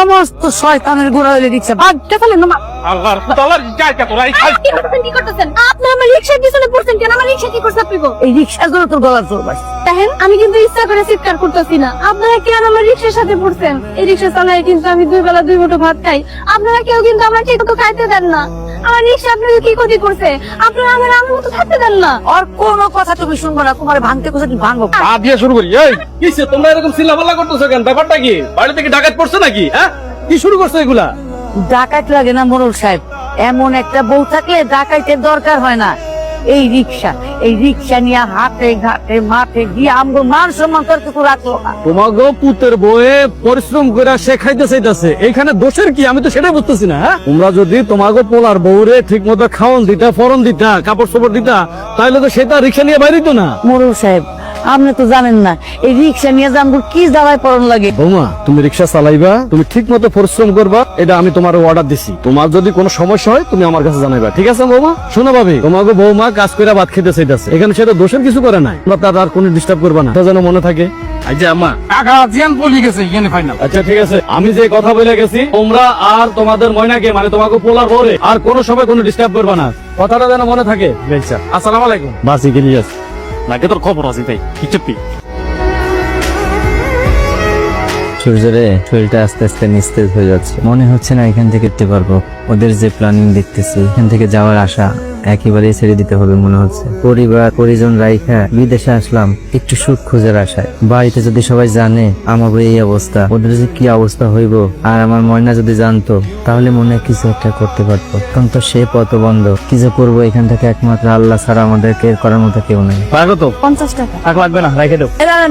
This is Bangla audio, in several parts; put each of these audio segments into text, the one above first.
সমস্ত শয়তানের গোড়া হয়ে দিচ্ছে। ভাগতে ফেলেন না আল্লাহর তালার যাই কে তোরা এই খাই কি করতেছেন কি করতেছেন আপনি আমার রিকশার পিছনে পড়ছেন কেন? আমার রিকশা কি করছে আপনি গো? এই রিকশা গুলো তোর গলা জোর বাস দেখেন আমি কিন্তু ইচ্ছা করে চিৎকার করতেছি না। আপনারা কেন আমার রিক্সার সাথে পড়ছেন? এই রিক্সা চালায় কিন্তু আমি দুই বেলা দুই মুঠো ভাত খাই। আপনারা কেউ কিন্তু আমার ঠিক মতো খাইতে দেন না। আমার রিক্সা আপনাদের কি ক্ষতি করছে? আপনারা আমার আমার মতো থাকতে দেন না। আর কোনো কথা তুমি শুনব না তোমার ভাঙতে তুমি ভাঙবো? পা দিয়ে শুরু করি এই! কিসে তোমরা এরকম করতেছো কেন? ব্যাপারটা কি? বাড়ি থেকে ডাকাত পড়ছে নাকি হ্যাঁ? কি শুরু করছ এগুলা? ডাকাত লাগে না মোরল সাহেব। এমন একটা বউ থাকলে ডাকাইতের দরকার হয় না। এই রিক্সা এই রিক্সা নিয়ে হাতে ঘাটে মাঠে গিয়ে আমগো মান সম্মান করতে কিছু রাখল না তোমাকে পুতের বয়ে পরিশ্রম করে শেখাইতে চাইতেছে। এখানে দোষের কি? আমি তো সেটাই বুঝতেছি না হ্যাঁ? তোমরা যদি তোমাকে পোলার বউরে ঠিক মতো খাওয়ান দিতা ফরন দিতা কাপড় চোপড় দিতা তাহলে তো সেটা রিক্সা নিয়ে বাইরে তো না। মোরল সাহেব আপনি তো জানেন না এই রিক্সা নিয়ে যে কি জ্বালায় পড়ন লাগে? বৌমা তুমি রিক্সা চালাইবা তুমি ঠিক মতো পরিশ্রম করবা এটা আমি তোমার অর্ডার দিছি। তোমার যদি কোনো সমস্যা হয় তুমি আমার কাছে জানাইবা ঠিক আছে বৌমা? শোনো ভাবি তোমাকে বৌমা কাজ করে ভাত খেতে চাইতেছে। এখানে সেটা দোষের কিছু করে নাই। তোমরা তার আর কোনো ডিস্টার্ব করবা না। এটা যেন মনে থাকে। আচ্ছা আম্মা। টাকা জিয়ান পলি গেছে এখানে ফাইনাল আচ্ছা ঠিক আছে। আমি যে কথা বলে গেছি তোমরা আর তোমাদের ময়নাকে মানে তোমাকে পোলার পরে আর কোনো সময় কোনো ডিস্টার্ব করবা না। কথাটা যেন মনে থাকে। আসসালামু আলাইকুম। বাসি গেলি নাকি তোর শরীরটা আস্তে আস্তে নিস্তেজ হয়ে যাচ্ছে। মনে হচ্ছে না এখান থেকে পারব। ওদের যে প্ল্যানিং দেখতেছি, এখান থেকে যাওয়ার আশা। একেবারেই ছেড়ে দিতে হবে মনে হচ্ছে। পরিবার পরিজন রাইখা বিদেশে আসলাম একটু সুখ খোঁজার আশায়। বাড়িতে যদি সবাই জানে আমার এই অবস্থা ওদের যে কি অবস্থা হইব আর আমার ময়না যদি জানতো তাহলে মনে হয় কিছু একটা করতে পারতো। এখন তো সে পথ বন্ধ কি যে করব এখান থেকে একমাত্র আল্লাহ ছাড়া আমাদেরকে করার মতো কেউ নেই। পারবে তো? পঞ্চাশ টাকা। টাকা লাগবে না রেখে দেবো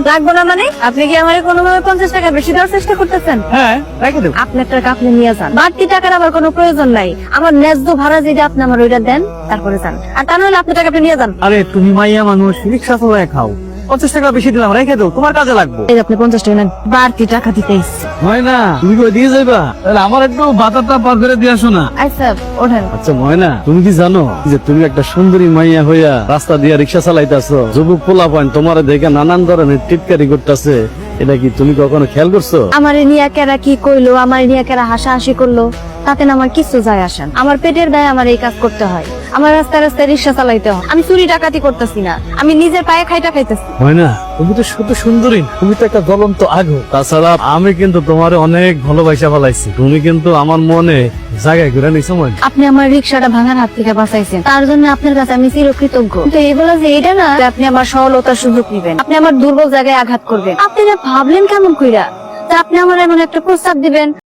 রাখব না মানে? আপনি কি আমার কোনোভাবে পঞ্চাশ টাকা বেশি দেওয়ার চেষ্টা করতেছেন? হ্যাঁ রেখে দেবো আপনার টাকা আপনি নিয়ে যান। বাড়তি টাকার আমার কোনো প্রয়োজন নাই। আমার ন্যায্য ভাড়া যেটা আপনি আমার ওইটা দেন তারপরে যান। আর তা নাহলে আপনি নিয়ে যান। আরে তুমি মাইয়া মানুষ রিক্সা চালায় খাও। পঞ্চাশ টাকা বেশি দিলাম রেখে দেবো তোমার কাজে লাগবো। এই যে আপনি পঞ্চাশ টাকা নেন বাড়তি টাকা দিতে ইচ্ছে ময়না তুমি কি দিয়ে যাইবা? তাহলে আমার একটু বাতারটা পার করে দিয়ে আসো না। আচ্ছা ওঠেন। আচ্ছা ময়না তুমি কি জানো যে তুমি একটা সুন্দরী মাইয়া হইয়া রাস্তা দিয়া রিক্সা চালাইতেছো? যুবক পোলা পান তোমার দেখে নানান ধরনের টিটকারি করতেছে। এটা কি তুমি কখনো খেয়াল করছ? আমার নিয়া কেরা কি কইলো আমার নিয়া কেরা হাসাহাসি করল তাতে না আমার কিছু যায় আসেন আমার পেটের দায়ে আমার এই কাজ করতে হয়। আমার রাস্তায় রাস্তায় রিক্সা চালাইতে হয়। আমি চুরি ডাকাতি করতেছি না। আমি নিজের পায়ে খাইটা খাইতেছি। ময়না তুমি তো শুধু সুন্দরী না, তুমি তো একটা জ্বলন্ত আগুন তাছাড়া আমি কিন্তু তোমার অনেক ভালোবাসা ফেলাইছি তুমি কিন্তু আমার মনে জায়গায় ঘুরে নিছো ময়না আপনি আমার রিক্সাটা ভাঙার হাত থেকে বাঁচাইছেন। তার জন্য আপনার কাছে আমি চিরকৃতজ্ঞ। কিন্তু এগুলো যে এটা না যে আপনি আমার সরলতার সুযোগ নিবেন আপনি আমার দুর্বল জায়গায় আঘাত করবেন। আপনি না ভাবলেন কেমন কইরা? তা আপনি আমার এমন একটা প্রস্তাব দিবেন।